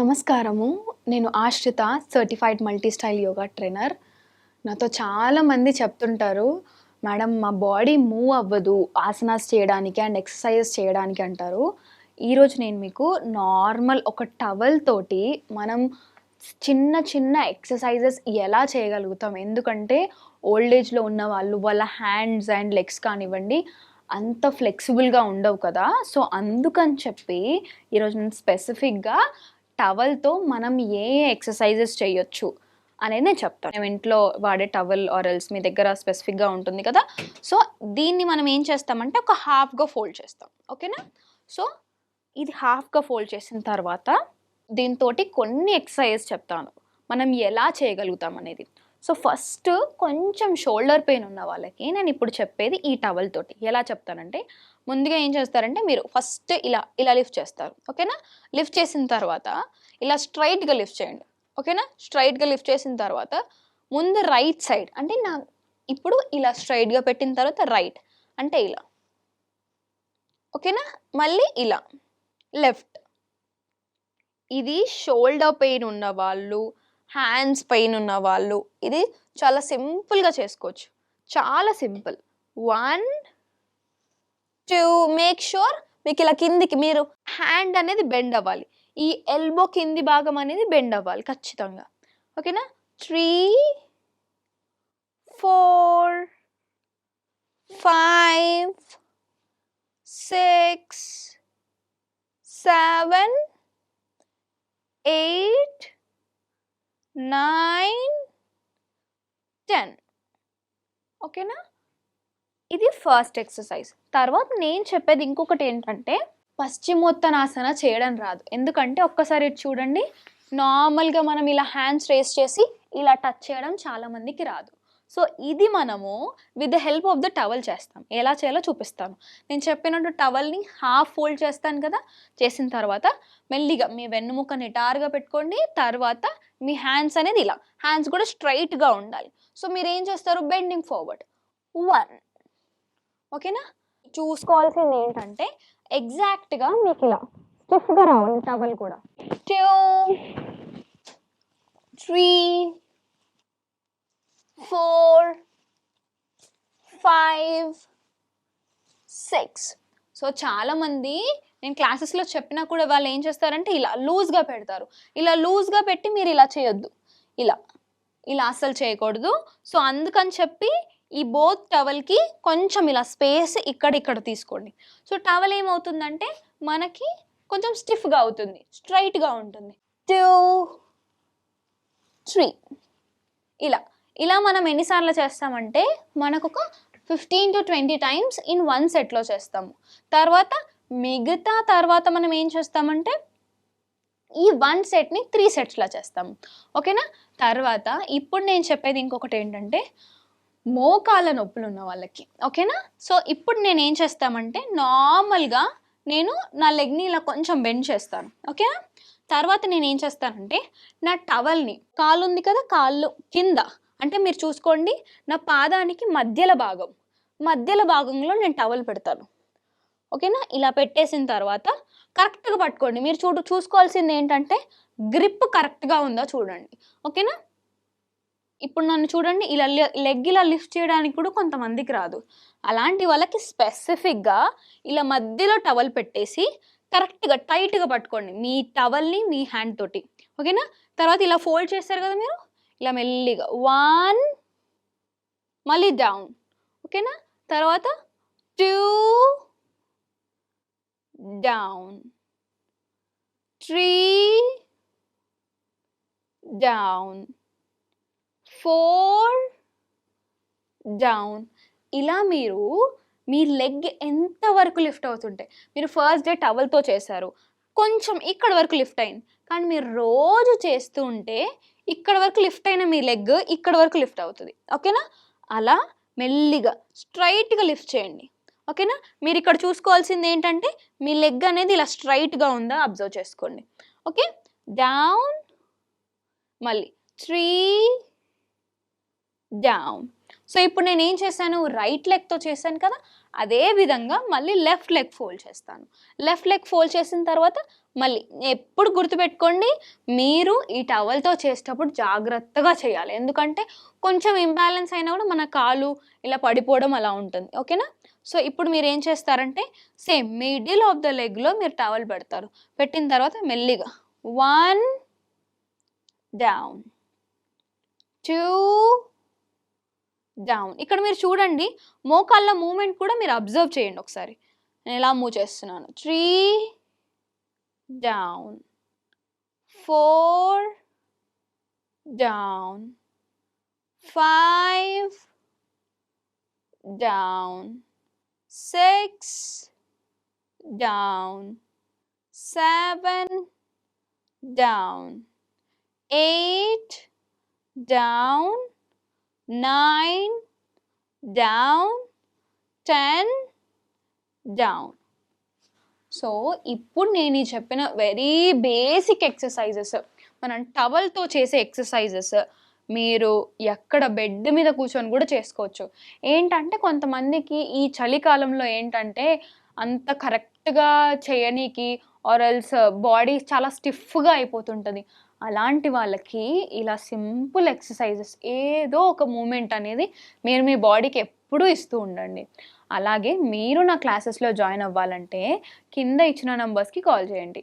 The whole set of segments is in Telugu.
నమస్కారము. నేను Ashritha certified multi style yoga trainer నాతో చాలామంది చెప్తుంటారు మేడం మా బాడీ మూవ్ అవ్వదు ఆసనాస్ చేయడానికి అండ్ ఎక్సర్సైజెస్ చేయడానికి అంటారు. ఈరోజు నేను మీకు నార్మల్ ఒక టవల్ తోటి మనం చిన్న చిన్న ఎక్సర్సైజెస్ ఎలా చేయగలుగుతాం? ఎందుకంటే ఓల్డ్ ఏజ్లో ఉన్న వాళ్ళు వాళ్ళ హ్యాండ్స్ అండ్ లెగ్స్ కానివ్వండి అంత ఫ్లెక్సిబుల్గా ఉండవు కదా. సో అందుకని చెప్పి ఈరోజు నేను స్పెసిఫిక్గా టవల్తో మనం ఏ ఎక్సర్సైజెస్ చేయొచ్చు అనేది నేను చెప్తాను. మేము ఇంట్లో వాడే టవల్ ఆరల్స్ మీ దగ్గర స్పెసిఫిక్గా ఉంటుంది కదా. సో దీన్ని మనం ఏం చేస్తామంటే ఒక హాఫ్గా ఫోల్డ్ చేస్తాం. ఓకేనా? సో ఇది హాఫ్గా ఫోల్డ్ చేసిన తర్వాత దీంతో కొన్ని ఎక్సర్సైజెస్ చెప్తాను. మనం ఎలా చేయగలుగుతాం అనేది. సో ఫస్ట్ కొంచెం షోల్డర్ పెయిన్ ఉన్న వాళ్ళకి నేను ఇప్పుడు చెప్పేది ఈ టవల్ తోటి. ఎలా చెప్తానంటే ముందుగా ఏం చేస్తారంటే మీరు ఫస్ట్ ఇలా ఇలా లిఫ్ట్ చేస్తారు. ఓకేనా? లిఫ్ట్ చేసిన తర్వాత ఇలా స్ట్రైట్గా లిఫ్ట్ చేయండి. ఓకేనా? స్ట్రైట్గా లిఫ్ట్ చేసిన తర్వాత ముందు రైట్ సైడ్ అంటే నా ఇప్పుడు ఇలా స్ట్రైట్గా పెట్టిన తర్వాత రైట్ అంటే ఇలా. ఓకేనా? మళ్ళీ ఇలా. లెఫ్ట్ ఇది షోల్డర్ పెయిన్ ఉన్న వాళ్ళు హ్యాండ్స్ పెయిన్ ఉన్న వాళ్ళు. ఇది చాలా సింపుల్గా చేసుకోవచ్చు. చాలా simple one two make sure మీకు ఇలా కిందికి మీరు హ్యాండ్ అనేది బెండ్ అవ్వాలి. ఈ ఎల్బో కింది భాగం అనేది బెండ్ అవ్వాలి ఖచ్చితంగా. ఓకేనా three four five six seven eight nine ten. ఓకేనా? ఇది ఫస్ట్ ఎక్సర్సైజ్. తర్వాత నేను చెప్పేది ఇంకొకటి ఏంటంటే పశ్చిమోత్తనాసన చేయడం రాదు. ఎందుకంటే ఒక్కసారి చూడండి. నార్మల్గా మనం ఇలా హ్యాండ్స్ రేస్ చేసి ఇలా టచ్ చేయడం చాలామందికి రాదు. సో ఇది మనము with the help of the towel చేస్తాం. ఎలా చేయాలో చూపిస్తాను. నేను చెప్పినట్టు టవల్ని హాఫ్ ఫోల్డ్ చేస్తాను కదా? చేసిన తర్వాత మెల్లిగా మీ వెన్నుముక నిటారుగా పెట్టుకోండి. తర్వాత మీ హ్యాండ్స్ అనేది ఇలా హ్యాండ్స్ కూడా స్ట్రైట్గా ఉండాలి. సో మీరు ఏం చేస్తారు? బెండింగ్ ఫార్వర్డ్ వన్ ఓకేనా చూసుకోవాల్సింది ఏంటంటే ఎగ్జాక్ట్గా మీకు ఇలా స్టిఫ్గా రావాలి టవల్ కూడా. Two three four five six so చాలామంది నేను క్లాసెస్లో చెప్పినా కూడా వాళ్ళు ఏం చేస్తారంటే ఇలా లూజ్గా పెడతారు. ఇలా లూజ్గా పెట్టి మీరు ఇలా చేయొద్దు. ఇలా. ఇలా అస్సలు చేయకూడదు. సో అందుకని చెప్పి ఈ బోత్ టవల్కి కొంచెం ఇలా స్పేస్ ఇక్కడ ఇక్కడ తీసుకోండి. సో టవల్ ఏమవుతుందంటే మనకి కొంచెం స్టిఫ్గా అవుతుంది. స్ట్రైట్గా ఉంటుంది. టూ త్రీ ఇలా. ఇలా మనం ఎన్నిసార్లు చేస్తామంటే మనకు ఒక fifteen to twenty times in one సెట్లో చేస్తాము. తర్వాత మిగతా తర్వాత మనం ఏం చేస్తామంటే ఈ వన్ సెట్ని త్రీ సెట్స్లా చేస్తాము. ఓకేనా? తర్వాత ఇప్పుడు నేను చెప్పేది ఇంకొకటి ఏంటంటే మోకాల నొప్పులు ఉన్న వాళ్ళకి. ఓకేనా? సో ఇప్పుడు నేను ఏం చేస్తామంటే నార్మల్గా నేను నా లెగ్ని ఇలా కొంచెం బెండ్ చేస్తాను. ఓకేనా? తర్వాత నేను ఏం చేస్తానంటే నా టవల్ని కాలు ఉంది కదా కాళ్ళు కింద అంటే మీరు చూసుకోండి నా పాదానికి మధ్యల భాగం. మధ్యల భాగంలో నేను టవల్ పెడతాను. ఓకేనా ఇలా పెట్టేసిన తర్వాత కరెక్ట్గా పట్టుకోండి. మీరు చూడు చూసుకోవాల్సింది ఏంటంటే గ్రిప్ కరెక్ట్గా ఉందా చూడండి. ఓకేనా ఇప్పుడు నన్ను చూడండి ఇలా లెగ్ ఇలా లిఫ్ట్ చేయడానికి కూడా కొంతమందికి రాదు. అలాంటి వాళ్ళకి స్పెసిఫిక్గా ఇలా మధ్యలో టవల్ పెట్టేసి కరెక్ట్గా టైట్గా పట్టుకోండి. మీ టవల్ని మీ హ్యాండ్ తోటి. ఓకేనా తర్వాత ఇలా ఫోల్డ్ చేస్తారు కదా మీరు? ఇలా మెల్లిగా. వన్ మళ్ళీ డౌన్. ఓకేనా? తర్వాత two down. Three down. Four down. ఇలా మీరు మీ లెగ్ ఎంత వరకు లిఫ్ట్ అవుతుంటే మీరు ఫస్ట్ డే టవల్తో చేశారు. కొంచెం ఇక్కడ వరకు లిఫ్ట్ అయింది. కానీ మీరు రోజు చేస్తూ ఉంటే ఇక్కడ వరకు లిఫ్ట్ అయిన మీ లెగ్ ఇక్కడ వరకు లిఫ్ట్ అవుతుంది. ఓకేనా? అలా మెల్లిగా స్ట్రైట్గా లిఫ్ట్ చేయండి. ఓకేనా? మీరు ఇక్కడ చూసుకోవాల్సింది ఏంటంటే మీ లెగ్ అనేది ఇలా స్ట్రైట్గా ఉందా అబ్జర్వ్ చేసుకోండి. ఓకే? డౌన్ మళ్ళీ త్రీ డౌన్. సో ఇప్పుడు నేను ఏం చేశాను? రైట్ లెగ్తో చేశాను కదా అదే విధంగా మళ్ళీ లెఫ్ట్ లెగ్ ఫోల్డ్ చేస్తాను. లెఫ్ట్ లెగ్ ఫోల్డ్ చేసిన తర్వాత మళ్ళీ ఎప్పుడు గుర్తుపెట్టుకోండి మీరు ఈ టవల్తో చేసేటప్పుడు జాగ్రత్తగా చేయాలి. ఎందుకంటే కొంచెం ఇంబ్యాలెన్స్ అయినా కూడా మన కాలు ఇలా పడిపోవడం అలా ఉంటుంది. ఓకేనా సో ఇప్పుడు మీరు ఏం చేస్తారంటే సేమ్ మిడిల్ ఆఫ్ ద లెగ్లో మీరు టవల్ పెడతారు. పెట్టిన తర్వాత మెల్లిగా వన్ డౌన్ టూ డౌన్ ఇక్కడ మీరు చూడండి మోకాళ్ళ మూమెంట్ కూడా మీరు అబ్జర్వ్ చేయండి ఒకసారి. నేను ఎలా మూవ్ చేస్తున్నాను. Three down four down five down six down seven down eight down nine down ten down. So ఇప్పుడు నేను ఈ చెప్పిన వెరీ బేసిక్ ఎక్సర్సైజెస్ మనం టవల్తో చేసే ఎక్సర్సైజెస్ మీరు ఎక్కడ బెడ్ మీద కూర్చొని కూడా చేసుకోవచ్చు. ఏంటంటే కొంతమందికి ఈ చలికాలంలో ఏంటంటే అంత కరెక్ట్గా చేయనీకి ఆర్ ఎల్స్ బాడీ చాలా స్టిఫ్గా అయిపోతుంటుంది. అలాంటి వాళ్ళకి ఇలా సింపుల్ ఎక్సర్సైజెస్ ఏదో ఒక మూమెంట్ అనేది మీరు మీ బాడీకి ఎప్పుడూ ఇస్తూ ఉండండి. అలాగే మీరు నా క్లాసెస్లో జాయిన్ అవ్వాలంటే కింద ఇచ్చిన నంబర్స్కి కాల్ చేయండి.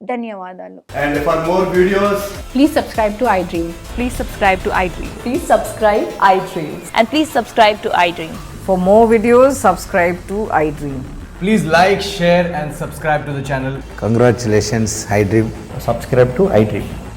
ధన్యవాదాలు. And for more videos please subscribe to iDream please subscribe to iDream please subscribe iDream and please subscribe to iDream for more videos subscribe to iDream please like share and subscribe to the channel congratulations iDream subscribe to iDream